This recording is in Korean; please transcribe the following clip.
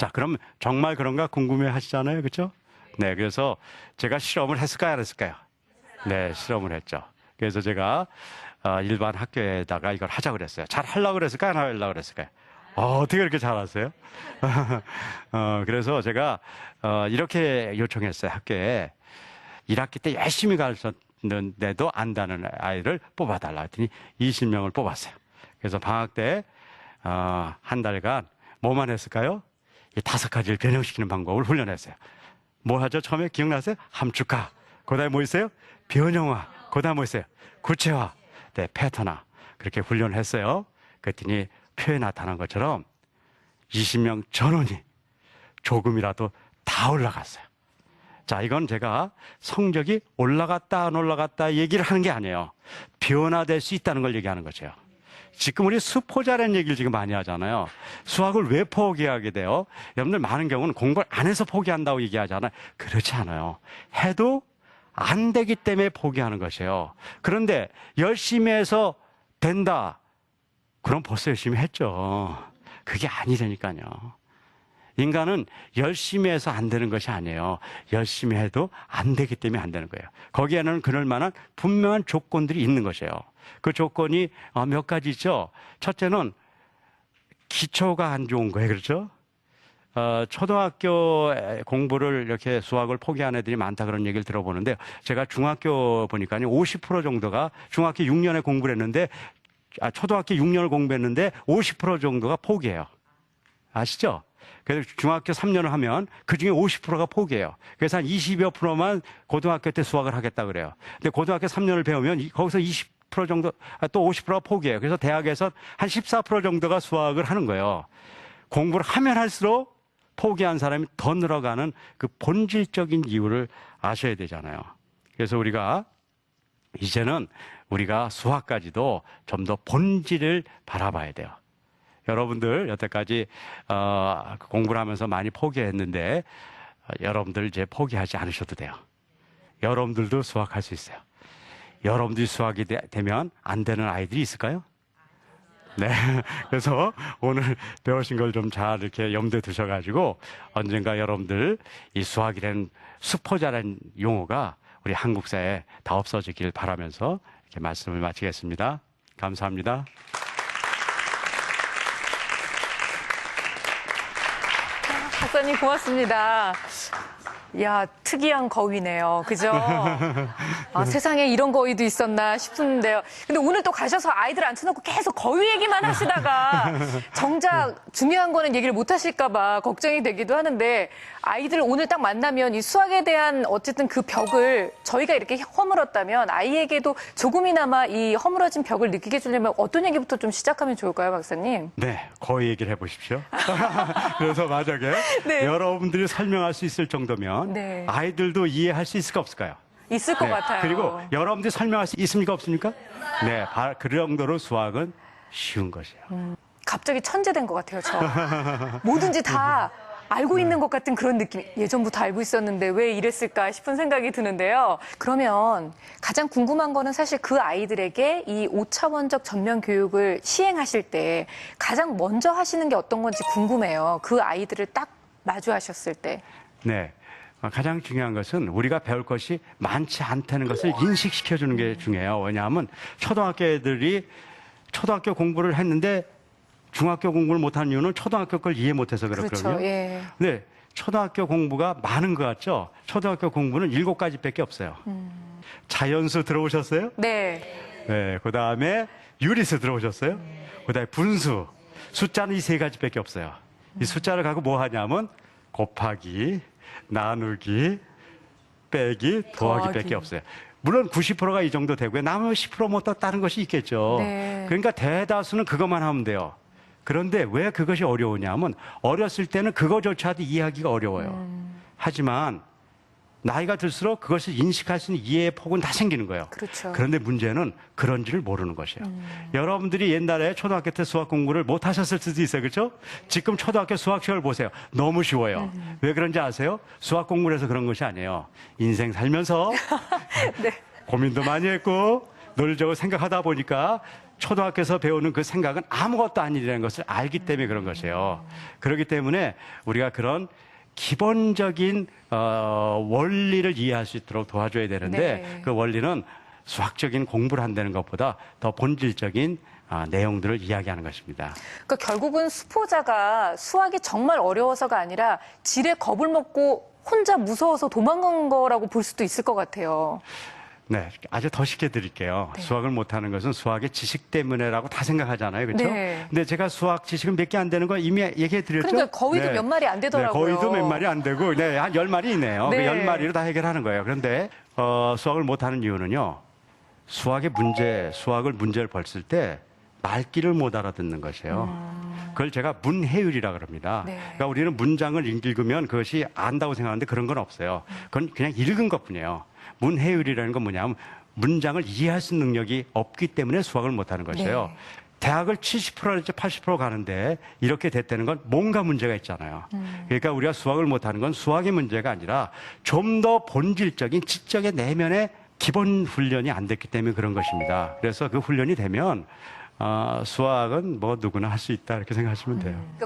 자, 그럼 정말 그런가 궁금해 하시잖아요. 그렇죠? 네, 그래서 제가 실험을 했을까요, 안 했을까요? 네, 실험을 했죠. 그래서 제가 어, 일반 학교에다가 이걸 하자 그랬어요. 잘 하려고 그랬을까요, 안 하려고 그랬을까요? 어, 어떻게 이렇게 잘하세요? 어, 그래서 제가 어, 이렇게 요청했어요, 학교에. 1학기 때 열심히 가르쳤는데도 안다는 아이를 뽑아달라 했더니 20명을 뽑았어요. 그래서 방학 때, 어, 한 달간 뭐만 했을까요? 이 다섯 가지를 변형시키는 방법을 훈련했어요. 뭐 하죠? 처음에 기억나세요? 함축화. 그 다음에 뭐 있어요? 변형화. 그 다음에 뭐 있어요? 구체화. 네, 패턴화. 그렇게 훈련을 했어요. 그랬더니 표에 나타난 것처럼 20명 전원이 조금이라도 다 올라갔어요. 자, 이건 제가 성적이 올라갔다, 안 올라갔다 얘기를 하는 게 아니에요. 변화될 수 있다는 걸 얘기하는 거죠. 지금 우리 수포자라는 얘기를 지금 많이 하잖아요. 수학을 왜 포기하게 돼요? 여러분들 많은 경우는 공부를 안 해서 포기한다고 얘기하잖아요. 그렇지 않아요. 해도 안 되기 때문에 포기하는 것이에요. 그런데 열심히 해서 된다. 그럼 벌써 열심히 했죠. 그게 아니라니까요. 인간은 열심히 해서 안 되는 것이 아니에요. 열심히 해도 안 되기 때문에 안 되는 거예요. 거기에는 그럴 만한 분명한 조건들이 있는 것이에요. 그 조건이 어, 몇 가지 있죠. 첫째는 기초가 안 좋은 거예요. 그렇죠? 어, 초등학교 공부를 이렇게 수학을 포기한 애들이 많다 그런 얘기를 들어보는데 제가 중학교 보니까요. 50% 정도가 중학교 6년에 공부를 했는데 아, 초등학교 6년을 공부했는데 50% 정도가 포기해요. 아시죠? 그래서 중학교 3년을 하면 그 중에 50%가 포기해요. 그래서 한 20여 프로만 고등학교 때 수학을 하겠다 그래요. 근데 고등학교 3년을 배우면 이- 거기서 20% 정도, 아, 또 50%가 포기해요. 그래서 대학에서 한 14% 정도가 수학을 하는 거예요. 공부를 하면 할수록 포기한 사람이 더 늘어가는 그 본질적인 이유를 아셔야 되잖아요. 그래서 우리가 이제는 우리가 수학까지도 좀 더 본질을 바라봐야 돼요. 여러분들 여태까지 어, 공부를 하면서 많이 포기했는데 어, 여러분들 이제 포기하지 않으셔도 돼요. 여러분들도 수학할 수 있어요. 여러분들이 수학이 되, 되면 안 되는 아이들이 있을까요? 네. 그래서 오늘 배우신 걸 좀 잘 이렇게 염두에 두셔가지고 언젠가 여러분들 이 수학이라는 수포자라는 용어가 우리 한국 사회에 다 없어지길 바라면서 이렇게 말씀을 마치겠습니다. 감사합니다. 박사님 고맙습니다. 야 특이한 거위네요. 그죠? 아, 세상에 이런 거위도 있었나 싶은데요. 근데 오늘 또 가셔서 아이들 앉혀놓고 계속 거위 얘기만 하시다가 정작 중요한 거는 얘기를 못 하실까봐 걱정이 되기도 하는데 아이들 오늘 딱 만나면 이 수학에 대한 어쨌든 그 벽을 저희가 이렇게 허물었다면 아이에게도 조금이나마 이 허물어진 벽을 느끼게 해주려면 어떤 얘기부터 좀 시작하면 좋을까요, 박사님? 네, 거의 얘기를 해보십시오. 그래서 만약에 네. 여러분들이 설명할 수 있을 정도 면 네. 아이들도 이해할 수 있을까 없을까요? 있을 것 네, 같아요. 그리고 여러분들이 설명할 수 있습니까 없습니까? 네, 바- 그 정도로 수학은 쉬운 것이에요. 갑자기 천재 된 것 같아요, 저. 뭐든지 다 알고 있는 것 같은 그런 느낌. 예전부터 알고 있었는데 왜 이랬을까 싶은 생각이 드는데요. 그러면 가장 궁금한 거는 사실 그 아이들에게 이 5차원적 전면 교육을 시행하실 때 가장 먼저 하시는 게 어떤 건지 궁금해요. 그 아이들을 딱 마주하셨을 때. 네. 어, 가장 중요한 것은 우리가 배울 것이 많지 않다는 것을 인식시켜 주는 게 중요해요. 왜냐하면 초등학교 애들이 초등학교 공부를 했는데 중학교 공부를 못한 이유는 초등학교 걸 이해 못해서 그렇거든요. 그렇죠. 예. 네. 초등학교 공부가 많은 것 같죠? 초등학교 공부는 일곱 가지밖에 없어요. 자연수 들어오셨어요? 네. 네. 그 다음에 유리수 들어오셨어요? 그 다음에 분수. 숫자는 이 세 가지밖에 없어요. 이 숫자를 갖고 뭐 하냐면 곱하기, 나누기, 빼기, 더하기밖에 더하기. 없어요. 물론 90%가 이 정도 되고요. 남은 10%뭐 또 다른 것이 있겠죠. 네. 그러니까 대다수는 그것만 하면 돼요. 그런데 왜 그것이 어려우냐면 어렸을 때는 그거조차도 이해하기가 어려워요. 음. 하지만 나이가 들수록 그것을 인식할 수 있는 이해의 폭은 다 생기는 거예요. 그렇죠. 그런데 문제는 그런지를 모르는 것이에요. 음. 여러분들이 옛날에 초등학교 때 수학 공부를 못 하셨을 수도 있어요. 그렇죠? 지금 초등학교 수학 시험을 보세요. 너무 쉬워요. 음. 왜 그런지 아세요? 수학 공부를 해서 그런 것이 아니에요. 인생 살면서 네. 고민도 많이 했고 놀자고 생각하다 보니까 초등학교에서 배우는 그 생각은 아무것도 아니라는 것을 알기 때문에 그런 것이에요. 그렇기 때문에 우리가 그런 기본적인 어, 원리를 이해할 수 있도록 도와줘야 되는데 네. 그 원리는 수학적인 공부를 한다는 것보다 더 본질적인 아, 내용들을 이야기하는 것입니다. 그러니까 결국은 수포자가 수학이 정말 어려워서가 아니라 지레 겁을 먹고 혼자 무서워서 도망간 거라고 볼 수도 있을 것 같아요. 네, 아주 더 쉽게 드릴게요. 네. 수학을 못하는 것은 수학의 지식 때문에라고 다 생각하잖아요, 그렇죠? 네. 근데 제가 수학 지식은 몇 개 안 되는 거 이미 얘기해 드렸죠. 그러니까 거의도 몇 마리 안 되더라고요. 네, 거의도 몇 마리 안 되고, 네, 한 열 마리 있네요. 네. 그열 마리로 다 해결하는 거예요. 그런데 어, 수학을 못하는 이유는요. 수학의 문제, 수학을 문제를 벌쓸 때 말귀를 못 알아듣는 것이에요. 그걸 제가 문해율이라 그럽니다. 음. 네. 그러니까 우리는 문장을 읽으면 그것이 안다고 생각하는데 그런 건 없어요. 그건 그냥 읽은 것뿐이에요. 문해율이라는 건 뭐냐면 문장을 이해할 수 있는 능력이 없기 때문에 수학을 못하는 것이에요. 네. 대학을 70%내지 80% 가는데 이렇게 됐다는 건 뭔가 문제가 있잖아요. 음. 그러니까 우리가 수학을 못하는 건 수학의 문제가 아니라 좀 더 본질적인 지적의 내면의 기본 훈련이 안 됐기 때문에 그런 것입니다. 그래서 그 훈련이 되면 어, 수학은 뭐 누구나 할 수 있다 이렇게 생각하시면 돼요.